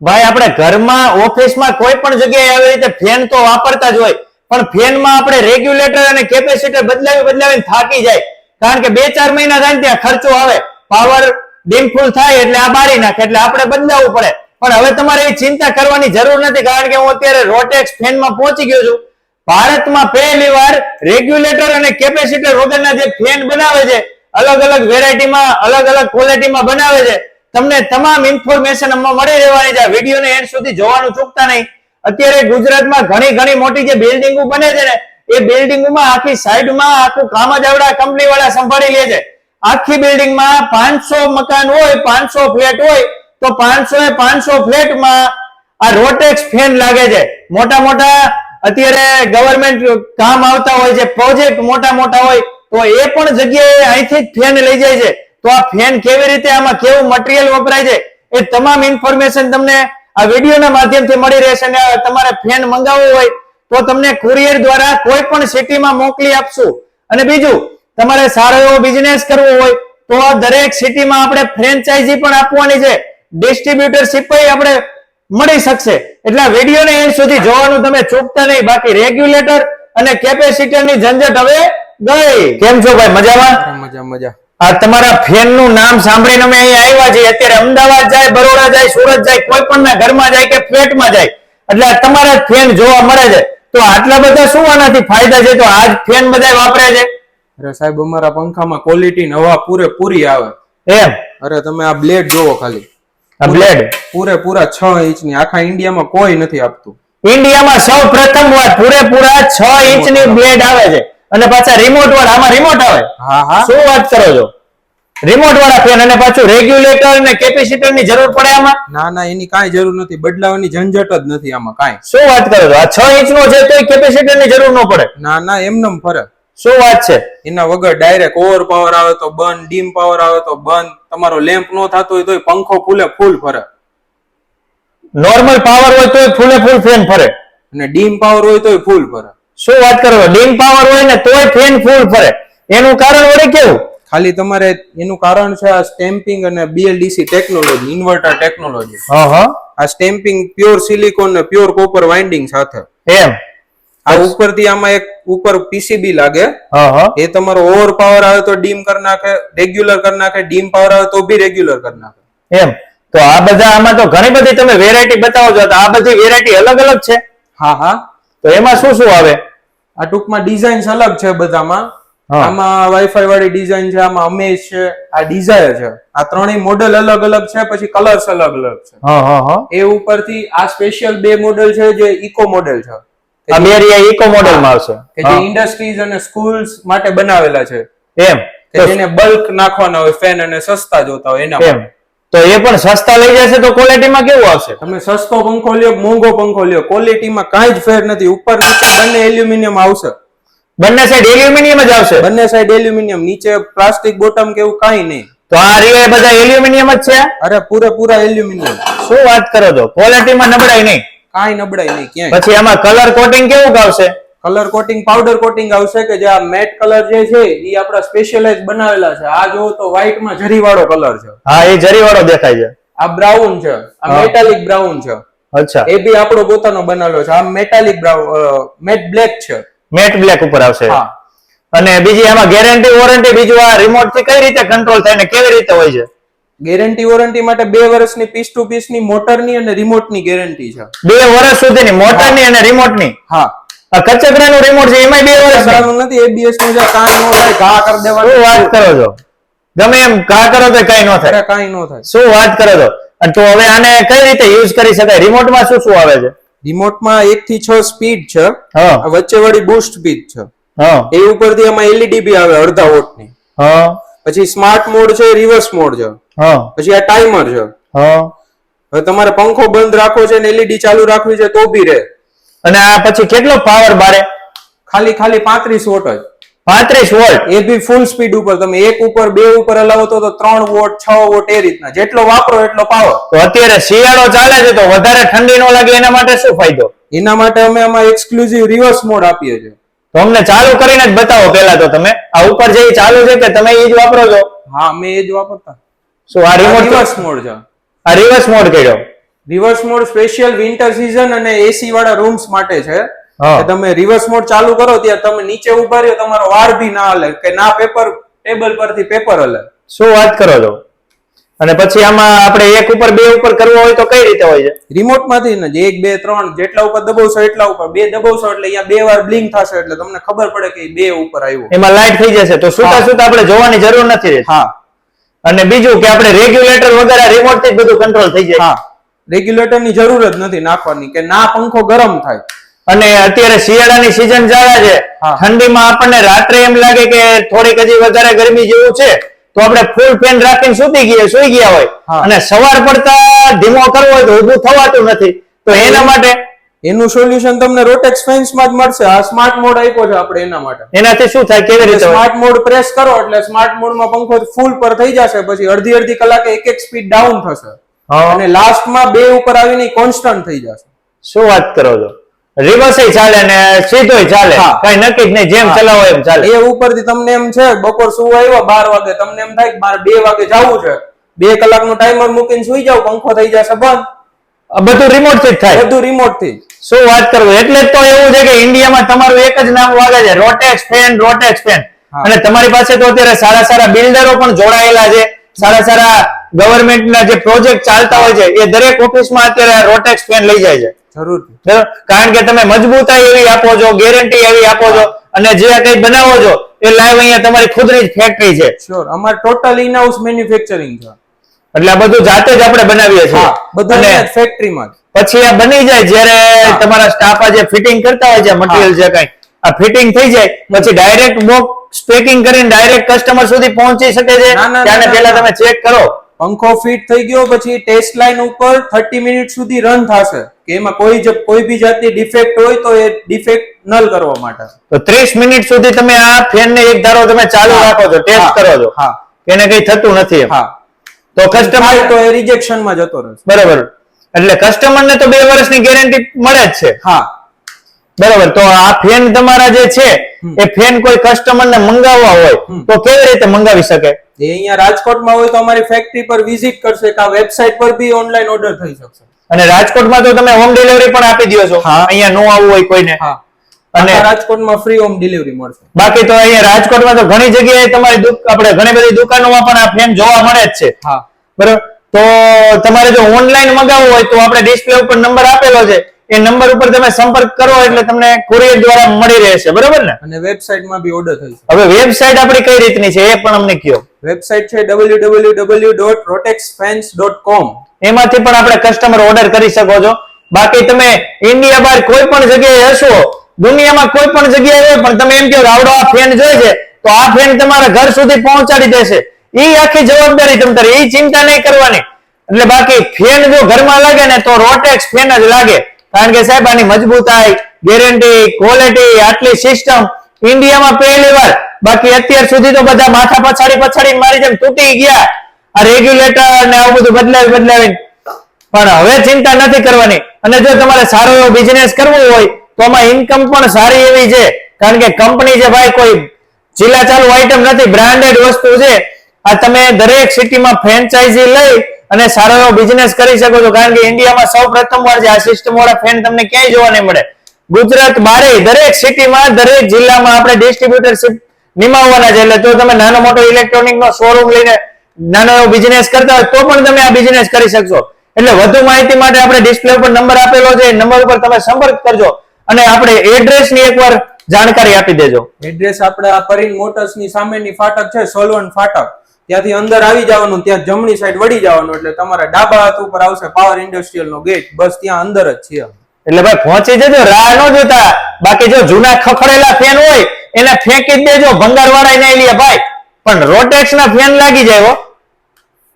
ભાઈ, આપણે ઘરમાં ઓફિસમાં કોઈ પણ જગ્યાએ આવી રીતે ફેન તો વાપરતા જ હોય, પણ ફેનમાં આપણે રેગ્યુલેટર અને કેપેસિટર બદલાવી બદલાવીને થાકી જાય. કારણ કે બે ચાર મહિના થાય ત્યાં ખર્ચો આવે. પાવર ડીમ ફૂલ થાય એટલે આ બારી નાખે, એટલે આપણે બદલાવવું પડે. પણ હવે તમારે એ ચિંતા કરવાની જરૂર નથી, કારણ કે હું અત્યારે રોટેક્સ ફેનમાં પહોંચી ગયો છું. ભારતમાં પહેલી વાર રેગ્યુલેટર અને કેપેસિટર વગરના જે ફેન બનાવે છે અલગ અલગ વેરાયટીમાં અલગ અલગ ક્વોલિટીમાં બનાવે છે. તમને તમામ ઇન્ફોર્મેશન મળી રહેવાની છે. વિડીયોને એન્ડ સુધી જોવાનું ચૂકતા નહીં. અત્યારે ગુજરાતમાં ઘણી ઘણી મોટી જે બિલ્ડિંગો બને છે ને, એ બિલ્ડિંગોમાં આખી સાઈડમાં આખું કામ આવડા કંપની વાળા સંભાળી લે છે. આખી બિલ્ડિંગમાં પાંચસો મકાન હોય, પાંચસો ફ્લેટ હોય, તો પાંચસો એ પાંચસો ફ્લેટમાં આ રોટેક્સ ફેન લાગે છે. મોટા મોટા અત્યારે ગવર્મેન્ટ કામ આવતા હોય છે પ્રોજેક્ટ મોટા મોટા હોય, તો એ પણ જગ્યાએ અહીંથી જ ફેન લઈ જાય છે. તો આ ફેન કેવી રીતે આમાં કેવું મટીરિયલ વપરાય છે એ તમામ ઇન્ફોર્મેશન તમને આ વિડીયોના માધ્યમથી મળી રહેશે અને તમારે ફેન મંગાવવો હોય તો તમને કુરિયર દ્વારા કોઈ પણ સિટીમાં મોકલી આપશું. અને બીજું તમારે સારો એવો બિઝનેસ કરવો હોય તો દરેક સિટીમાં આપણે ફ્રેન્ચાઇઝી પણ આપવાની છે. ડિસ્ટ્રીબ્યુટરશીપ આપણે મળી શકશે. એટલે આ વિડીયોને એન્ડ સુધી જોવાનું તમે ચૂકતા નહીં. બાકી રેગ્યુલેટર અને કેપેસિટરની ઝંઝટ હવે ગઈ. કેમ છો ભાઈ? મજામાં? મજા મજા. આ તમારા ફેનનું નામ સાંભળીને અમે અહીં આવ્યા છીએ. અત્યારે અમદાવાદ જાય બરોડા જાય સુરત જાય કોઈ પણ ના ઘરમાં જાય કે ફ્લેટમાં જાય. એટલે તમારા જ ફેન જોવા મળે છે. તો આટલા બધા શું આનાથી ફાયદા છે? તો આજ ફેન બધા વાપરે છે. અરે સાહેબ અમારા પંખામાં ક્વોલિટી હવા પૂરેપૂરી આવે. એમ? અરે તમે આ બ્લેડ જોવો ખાલી. આ બ્લેડ? પૂરેપૂરા છ ઇંચની. આખા ઇન્ડિયામાં કોઈ નથી આપતું. ઇન્ડિયામાં સૌ પ્રથમ વાર પૂરેપૂરા છ ઇંચની બ્લેડ આવે છે. અને પાછા રિમોટ વાળા આમાં રિમોટ આવે? હા હા. શું વાત કરો છો? રિમોટ વાળા ફેન અને પાછું રેગ્યુલેટર અને કેપેસિટરની જરૂર પડે આમાં? ના ના એની કાંઈ જરૂર નથી. બદલાવાની ઝંઝટ જ નથી આમાં કાંઈ. શું વાત કરો છો? આ છ ઇંચ નો છે તો કેપેસિટરની જરૂર ન પડે. ના ના એમનેમ ફરે. શું વાત છે? એના વગર ડાયરેક્ટ ઓવર પાવર આવે તો બંધ ડીમ પાવર આવે તો બંધ. તમારો લેમ્પ નો થતો હોય તોય પંખો ફૂલે ફૂલ ફરે. નોર્મલ પાવર હોય તો ફૂલે ફૂલ ફેન ફરે. અને ડીમ પાવર હોય તોય ફૂલ ફરે. શું વાત કરો ડીમ પાવર હોય ને તોય ફેન ફૂલ ફરે. એનું કારણ વળી કેવું? ખાલી તમારે એનું કારણ છે આ સ્ટેમ્પિંગ અને બીએલડીસી ટેકનોલોજી ઇન્વર્ટર ટેકનોલોજી હા હા આ સ્ટેમ્પિંગ પ્યોર સિલિકોન ને પ્યોર કોપર વાઇન્ડિંગ સાથે. એમ. આ ઉપરથી આમાં એક ઉપર પીસીબી લાગે. હા હા એ તમારો ઓવર પાવર આવે તો ડીમ કરી નાખે રેગ્યુલર કરી નાખે ડીમ પાવર આવે તો બી રેગ્યુલર કરી નાખે. એમ. તો આ બધા આમાં તો ઘણી બધી તમે વેરાયટી બતાવો છો તો આ બધી વેરાયટી અલગ અલગ છે? હા હા. તો એમાં શું શું આવે? આ ટૂંકમાં ડિઝાઇન્સ અલગ છે બધામાં. આમાં વાઈફાઈ વાળી ડિઝાઇન છે આમાં અમેઝ છે આ ડિઝાયર છે. આ ત્રણેય મોડેલ અલગ અલગ છે પછી કલર્સ અલગ અલગ છે. એ ઉપરથી આ સ્પેશિયલ બે મોડેલ છે જે ઇકો મોડેલ છે. આ બે રિયા ઇકો મોડેલમાં આવશે. કે જે ઇન્ડસ્ટ્રીઝ અને સ્કૂલ્સ માટે બનાવેલા છે. એમ. કે જેને બલ્ક નાખવાના હોય ફેન અને સસ્તા જોતા હોય એના તો એ પણ સસ્તા લઈ જશે તો ક્વોલિટીમાં કેવું આવશે? તમે સસ્તો પંખો લ્યો મોંઘો પંખો લ્યો? ક્વોલિટીમાં કાંઈ જ ફેર નથી. ઉપર નીચે બંને એલ્યુમિનિયમ આવશે. બંને સાઈડ એલ્યુમિનિયમ જ આવશે? બંને સાઈડ એલ્યુમિનિયમ નીચે પ્લાસ્ટિક બોટમ કે એવું કાંઈ નહીં. તો આ રિયા એ બધા એલ્યુમિનિયમ જ છે? અરે પૂરેપૂરા એલ્યુમિનિયમ શું વાત કરો છો? ક્વોલિટીમાં નબળાઈ નહીં. કાંઈ નબળાઈ નહીં ક્યાંય. પછી આમાં કલર કોટિંગ કેવું આવશે કલર કોટિંગ પાવડર કોટિંગ આવશે કે જે આ મેટ કલર જે છે એ આપણા સ્પેશિયલાઇઝ બનાવેલા છે. આ જો તો વ્હાઇટમાં જરી વાળો કલર છે. હા એ જરી વાળો દેખાય છે. આ બ્રાઉન છે. આ મેટાલિક બ્રાઉન છે. અચ્છા. એ બી આપણો પોતાનો બનાવેલો છે. આ મેટાલિક બ્રાઉન મેટ બ્લેક છે. મેટ બ્લેક ઉપર આવશે. હા. અને બીજી આમાં ગેરંટી વોરંટી બીજું આ રિમોટથી કઈ રીતે કંટ્રોલ થાય ને કેવી રીતે હોય છે? ગેરંટી વોરંટી માટે બે વર્ષની પીસ ટુ પીસની મોટરની અને રિમોટની ગેરંટી છે. બે વર્ષ સુધીની મોટરની અને રિમોટની હા. આ કચકડાનું રિમોટ છે એમાં બે વર્ષ નથી એબીએસનું જે કાન નો થાય ઘા કરી દેવાનું વાત કરો છો? ગમે એમ કા કરો તો કઈ ન થાય. કઈ નો થાય. શું વાત કરો છો? તો હવે આને કઈ રીતે યુઝ કરી શકાય? રિમોટમાં શું શું આવે છે? રિમોટમાં એક થી છ સ્પીડ છે. હા. વચ્ચે વાળી બુસ્ટ સ્પીડ છે. હા. એ ઉપરથી એમાં એલઈડી બી આવે અડધા વોટની. હા. પછી સ્માર્ટ મોડ છે રિવર્સ મોડ છે. પછી આ ટાઈમર છે. હવે તમારે પંખો બંધ રાખવો છે ને એલઈડી ચાલુ રાખવી છે તો બી રહે. અને આ પછી કેટલો પાવર બારે? ખાલી ખાલી પાંત્રીસ વોટ જ. પાંત્રીસ વોટ? એ બી ફૂલ સ્પીડ ઉપર. તમે એક ઉપર બે ઉપર હલાવો તો ત્રણ વોટ છ વોટ એ રીતના. જેટલો વાપરો એટલો પાવર તો અત્યારે શિયાળો ચાલે છે તો વધારે ઠંડી ન લાગે એના માટે શું ફાયદો? એના માટે અમે આમાં એક્સક્લુઝિવ રિવર્સ મોડ આપીએ છીએ. તો અમને ચાલુ કરીને જ બતાવો પેલા તો તમે. આ ઉપર જે ચાલુ છે કે તમે એ જ વાપરો છો? હા અમે એ જ વાપરતા. શું આ રિવર્સ મોડ છે. આ રિવર્સ મોડ કર્યો. Reverse mode special winter season અને એસી વાળા રૂમ્સ માટે છે. તમે રિવર્સ મોડ ચાલુ કરો ત્યારે તમે નીચે ઊભા રહ્યો તમારો વાર ભી ના હલે કે ના પેપર ટેબલ પરથી પેપર હલે. શું વાત કરો છો? અને પછી આમાં આપણે એક ઉપર બે ઉપર કરવો હોય તો કઈ રીતે હોય છે? રિમોટમાંથી ને એક બે ત્રણ જેટલા ઉપર દબાવશો એટલા ઉપર. બે દબાવશો એટલે અહીંયા બે વાર બ્લિંક થશે એટલે તમને ખબર પડે કે બે ઉપર આવ્યો. એમાં લાઈટ થઈ જશે તો સુતા. સુતા આપણે જોવાની જરૂર નથી હા. અને બીજું કે આપણે રેગ્યુલેટર વગેરે રિમોટથી બધું કંટ્રોલ થઈ જાય. હા. રેગ્યુલેટરની જરૂર જ નથી નાખવાની કે ના પંખો ગરમ થાય. અને અત્યારે શિયાળાની સિઝન ચાલે છે. ઠંડીમાં આપણને રાત્રે એમ લાગે કે થોડીક હજી વધારે ગરમી જેવું છે તો આપણે ફૂલ ફેન રાખીને સુતી ગયા સુઈ ગયા હોય. અને સવાર પડતા ધીમો કરવો હોય તો ઊભું થવાતું નથી. તો એના માટે એનું સોલ્યુશન તમને રોટેક્સ ફેન્સમાં જ મળશે. આ સ્માર્ટ મોડ આપ્યો છે આપણે એના માટે. એનાથી શું થાય કેવી રીતે સ્માર્ટ મોડ પ્રેસ કરો એટલે સ્માર્ટ મોડમાં પંખો ફૂલ પર થઈ જશે પછી અડધી અડધી કલાકે એક એક સ્પીડ ડાઉન થશે. અને લાસ્ટમાં બે ઉપર આવીને કોન્સ્ટન્ટ થઈ જશે. શું વાત કરો છો? રિવર્સ ચાલે ને સીધો ચાલે. કઈ નક્કી જ નહીં જેમ. ચલાવો એમ ચાલે. એ ઉપરથી તમને એમ છે બપોર શું આવ્યો બાર વાગે તમને એમ થાય કે મારે બે વાગે જવું છે. બે કલાકનું ટાઈમર મૂકીને સુઈ જાવ પંખો થઈ જશે બંધ. આ બધું રિમોટથી થાય? બધું રિમોટથી શું વાત કરું એટલે જ તો એવું છે કે ઇન્ડિયામાં તમારું એક જ નામ વાગે છે રોટેક્સ ફેન રોટેક્સ ફેન અને તમારી પાસે તો અત્યારે સારા સારા બિલ્ડરો પણ જોડાયેલા છે સારા સારા ગવર્મેન્ટના જે પ્રોજેક્ટ ચાલતા હોય છે એ દરેક ઓફિસમાં અત્યારે રોટેક્સ ફેન લઈ જાય છે. જરૂર. કારણ કે તમે મજબૂતાઈ એવી આપો છો ગેરંટી એવી આપો છો અને જે કઈ બનાવો છો એ લાઈવ અહીંયા તમારી ખુદની જ ફેક્ટરી છે. શ્યોર અમારે ટોટલ ઇન હાઉસ મેન્યુફેક્ચરિંગ છે. એટલે આ બધું જાતે જ આપણે બનાવીએ છીએ. બધું ફેક્ટરીમાં પછી આ બની જાય જ્યારે તમારા સ્ટાફ આ જે ફિટિંગ કરતા હોય છે મટીરિયલ છે કઈ આ ફિટિંગ થઈ જાય પછી ડાયરેક્ટ બોક્સ પેકિંગ કરીને ડાયરેક્ટ કસ્ટમર સુધી પહોંચી શકે છે. ત્યારે પેલા પહેલા તમે ચેક કરો. પંખો ફિટ થઈ ગયો પછી ટેસ્ટ લાઇન ઉપર 30 મિનિટ સુધી રન થશે. કે એમાં કોઈ જ કોઈ બી જાતની ડિફેક્ટ હોય તો એ ડિફેક્ટ નલ કરવા માટે. તો 30 મિનિટ સુધી તમે આ ફેન ને એક ધારો તમે ચાલુ રાખો છો ટેસ્ટ. કરો છો. હા. એને કઈ થતું નથી હા. તો કસ્ટમર તો એ રિજેક્શનમાં જતો રહે બરાબર. એટલે કસ્ટમર ને તો બે વર્ષની ગેરંટી મળે જ છે. હા. બરાબર? તો આ ફેન તમારા જે છે એ ફેન કોઈ કસ્ટમર ને મંગાવવા હોય તો કેવી રીતે મંગાવી શકે? એ અહીંયા રાજકોટમાં હોય તો અમારી ફેક્ટરી પર વિઝિટ કરશે કા વેબસાઇટ પર બી ઓનલાઈન ઓર્ડર થઈ શકશે. અને રાજકોટમાં તો તમે હોમ ડિલિવરી પણ આપી દો છો. અહીંયા નો આવવું હોય કોઈને. હા. અને રાજકોટમાં ફ્રી હોમ ડિલિવરી મળશે. બાકી તો અહીંયા રાજકોટમાં તો ઘણી જગ્યાએ તમારી આપણે ઘણી બધી દુકાનોમાં પણ આ ફેન જોવા મળે જ છે. હા. બરાબર? તો તમારે જો ઓનલાઈન મંગાવવું હોય તો આપણે ડિસ્પ્લે ઉપર નંબર આપેલો છે. એ નંબર ઉપર તમે સંપર્ક કરો એટલે તમને કુરિયર દ્વારા મળી રહેશે. બરોબર ને? અને વેબસાઇટમાં બી ઓર્ડર થઈ હવે વેબસાઇટ આપણી કઈ રીતની છે એ પણ અમને કહો વેબસાઇટ છે www.rotexfans.com એમાંથી પણ આપણે કસ્ટમર ઓર્ડર કરી શકો છો. બાકી તમે ઇન્ડિયા બહાર કોઈ પણ જગ્યાએ હશો દુનિયામાં કોઈ પણ જગ્યાએ હોય પણ તમે એમ કહો આવડો આ ફેન જોઈએ છે તો આ ફેન તમારા ઘર સુધી પહોંચાડી દેશે. એ આખી જવાબદારી તમ તારે એ ચિંતા નહીં કરવાની. એટલે બાકી ફેન જો ઘરમાં લાગે ને તો રોટેક્સ ફેન જ લાગે. કારણ કે સાહેબ, આની મજબૂતાઈ ગેરંટી ક્વોલિટી આટલી સિસ્ટમ ઇન્ડિયામાં પહેલી વાર. બાકી અત્યાર સુધી તો બધા માથા પછાડી પછાડી મારી જેમ તૂટી ગયા. આ રેગ્યુલેટર ને આવું બધું બદલાવી બદલાવી પણ હવે ચિંતા નથી કરવાની. અને જો તમારે સારો એવો બિઝનેસ કરવો હોય, તો આમાં ઇન્કમ પણ સારી એવી છે. કારણ કે કંપની છે ભાઈ, કોઈ જિલ્લા ચાલુ આઈટમ નથી. બ્રાન્ડેડ વસ્તુ છે. આ તમે દરેક સિટીમાં ફ્રેન્ચાઇઝી લઈ અને સારો એવો બિઝનેસ કરી શકો છો. કારણ કે ઇન્ડિયામાં સૌ પ્રથમ વાર છે આ સિસ્ટમ વાળા ફેન તમને ક્યાંય જોવા નહીં મળે. ગુજરાત બારે દરેક સિટીમાં દરેક જિલ્લામાં આપણે ડિસ્ટ્રીબ્યુટરશીપ નિમાવવાના છે. એટલે જો તમે નાનો મોટો ઇલેક્ટ્રોનિક નો શોરૂમ લઈને નાનો એવો બિઝનેસ કરતા હોય, તો પણ તમે આ બિઝનેસ કરી શકશો. એટલે વધુ માહિતી માટે આપણે ડિસ્પ્લે ઉપર નંબર આપેલો છે. નંબર ઉપર તમે સંપર્ક કરજો અને આપણે એડ્રેસની એકવાર જાણકારી આપી દેજો. એડ્રેસ આપણે આ પરીન મોટર્સની સામેની ફાટક છે, સોલવન ફાટક. ત્યાંથી અંદર આવી જવાનું ત્યાં જમણી સાઈડ વળી જવાનું એટલે તમારા ડાબા હાથ ઉપર આવશે પાવર ઇન્ડસ્ટ્રીયલ નો ગેટ બસ ત્યાં અંદર જ છે એટલે ભાઈ પહોંચી જજો, રાહ ન જોતા. બાકી જો જૂના ખખડેલા ફેન હોય, એને ફેંકી દેજો ભંગાર વાળા લે ભાઈ. પણ રોટેક્સ ના ફેન લાગી જાય